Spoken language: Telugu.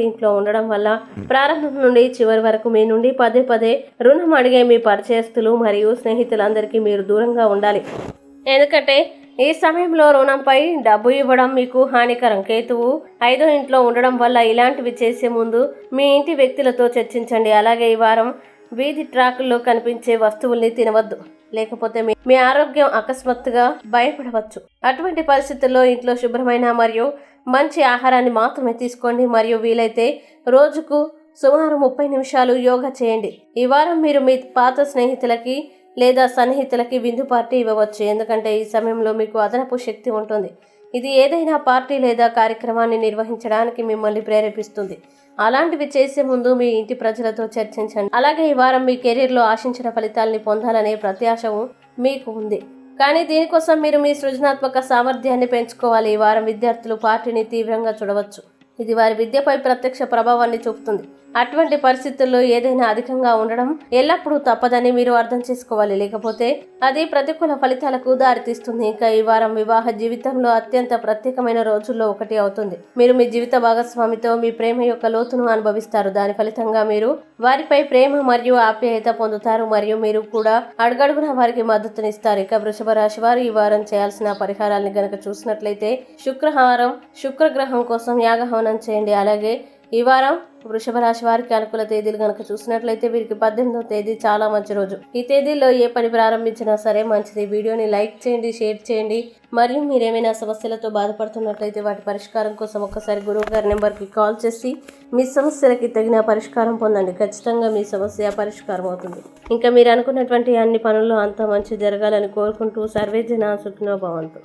ఇంట్లో ఉండడం వల్ల ప్రారంభం నుండి చివరి వరకు మీ నుండి పదే పదే రుణం అడిగే మీ పరిచయస్తులు మరియు స్నేహితులందరికీ మీరు దూరంగా ఉండాలి. ఎందుకంటే ఈ సమయంలో రుణంపై డబ్బు ఇవ్వడం మీకు హానికరం. కేతువు ఐదో ఇంట్లో ఉండడం వల్ల ఇలాంటివి చేసే ముందు మీ ఇంటి వ్యక్తులతో చర్చించండి. అలాగే ఈ వారం వీధి ట్రాకుల్లో కనిపించే వస్తువుల్ని తినవద్దు. లేకపోతే మీ మీ ఆరోగ్యం అకస్మాత్తుగా భయపడవచ్చు. అటువంటి పరిస్థితుల్లో ఇంట్లో శుభ్రమైన మరియు మంచి ఆహారాన్ని మాత్రమే తీసుకోండి మరియు వీలైతే రోజుకు సుమారు ముప్పై నిమిషాలు యోగా చేయండి. ఈ వారం మీరు మీ పాత స్నేహితులకి లేదా సన్నిహితులకి విందు పార్టీ ఇవ్వవచ్చు. ఎందుకంటే ఈ సమయంలో మీకు అదనపు శక్తి ఉంటుంది. ఇది ఏదైనా పార్టీ లేదా కార్యక్రమాన్ని నిర్వహించడానికి మిమ్మల్ని ప్రేరేపిస్తుంది. అలాంటివి చేసే ముందు మీ ఇంటి ప్రజలతో చర్చించండి. అలాగే ఈ వారం మీ కెరీర్లో ఆశించిన ఫలితాల్ని పొందాలనే ప్రత్యాశము మీకు ఉంది. కానీ దీనికోసం మీరు మీ సృజనాత్మక సామర్థ్యాన్ని పెంచుకోవాలి. ఈ వారం విద్యార్థులు పార్టీని తీవ్రంగా చూడవచ్చు. ఇది వారి విద్యపై ప్రత్యక్ష ప్రభావాన్ని చూపుతుంది. అటువంటి పరిస్థితుల్లో ఏదైనా అధికంగా ఉండడం ఎల్లప్పుడూ తప్పదని మీరు అర్థం చేసుకోవాలి. లేకపోతే అది ప్రతికూల ఫలితాలకు దారితీస్తుంది. ఇంకా ఈ వారం వివాహ జీవితంలో అత్యంత ప్రత్యేకమైన రోజుల్లో ఒకటి అవుతుంది. మీరు మీ జీవిత భాగస్వామితో మీ ప్రేమ యొక్క లోతును అనుభవిస్తారు. దాని ఫలితంగా మీరు వారిపై ప్రేమ మరియు ఆప్యాయత పొందుతారు మరియు మీరు కూడా అడుగడుగున వారికి మద్దతునిస్తారు ఇక వృషభ రాశి వారు ఈ వారం చేయాల్సిన పరిహారాన్ని గనక చూసినట్లయితే శుక్రహారం శుక్రగ్రహం కోసం యాగహవనం చేయండి. అలాగే ఈ వారం వృషభ రాశి వారికి అనుకూల తేదీలు కనుక చూసినట్లయితే వీరికి పద్దెనిమిదవ తేదీ చాలా మంచి రోజు. ఈ తేదీల్లో ఏ పని ప్రారంభించినా సరే మంచిది. వీడియోని లైక్ చేయండి షేర్ చేయండి. మరియు మీరేమైనా సమస్యలతో బాధపడుతున్నట్లయితే వాటి పరిష్కారం కోసం ఒక్కసారి గురువు గారి నెంబర్కి కాల్ చేసి మీ సమస్యలకి తగిన పరిష్కారం పొందండి. ఖచ్చితంగా మీ సమస్య పరిష్కారం అవుతుంది. ఇంకా మీరు అనుకున్నటువంటి అన్ని పనుల్లో అంతా మంచి జరగాలని కోరుకుంటూ సర్వేజన సుఖినో భవంతు.